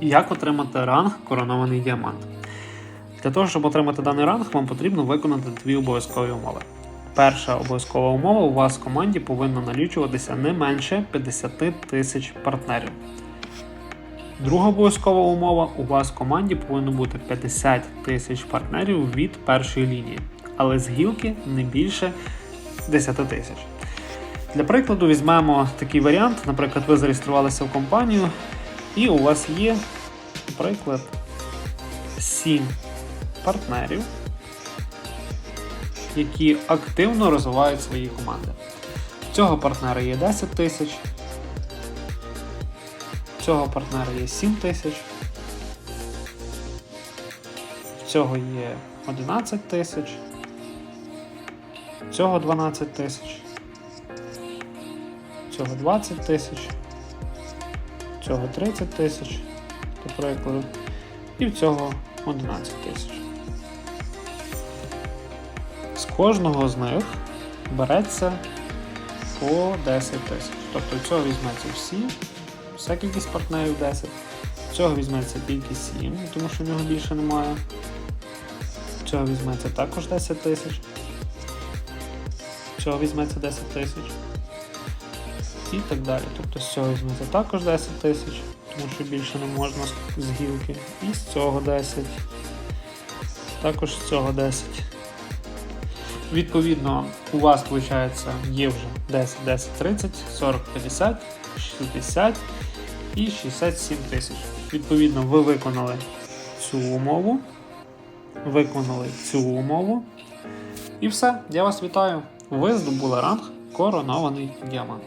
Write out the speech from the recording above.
Як отримати ранг коронований діамант? Для того, щоб отримати даний ранг, вам потрібно виконати дві обов'язкові умови. Перша обов'язкова умова у вас в команді повинно налічуватися не менше 50 тисяч партнерів. Друга обов'язкова умова у вас в команді повинно бути 50 тисяч партнерів від першої лінії, але з гілки не більше 10 тисяч. Для прикладу, візьмемо такий варіант. Наприклад, ви зареєструвалися в компанію, і у вас є, наприклад, 7 партнерів, які активно розвивають свої команди. Цього партнера є 10 тисяч, цього партнера є 7 тисяч, цього є 11 тисяч, цього 12 тисяч, цього 20 тисяч, цього 30 тисяч, до прикладу, і в цього 11 тисяч. З кожного з них береться по 10 тисяч. Тобто в цього візьметься всі, вся кількість партнерів 10. В цього візьметься тільки 7, тому що в нього більше немає. В цього візьметься також 10 тисяч. Цього візьметься 10 тисяч. І так далі. Тобто з цього візьметься також 10 тисяч, тому що більше не можна з гілки. І з цього 10. Також з цього 10. Відповідно, у вас, виходить, є вже 10, 10, 30, 40, 50, 60 і 67 тисяч. Відповідно, ви виконали цю умову, виконали цю умову. І все, я вас вітаю. Ви здобули ранг коронований діамант.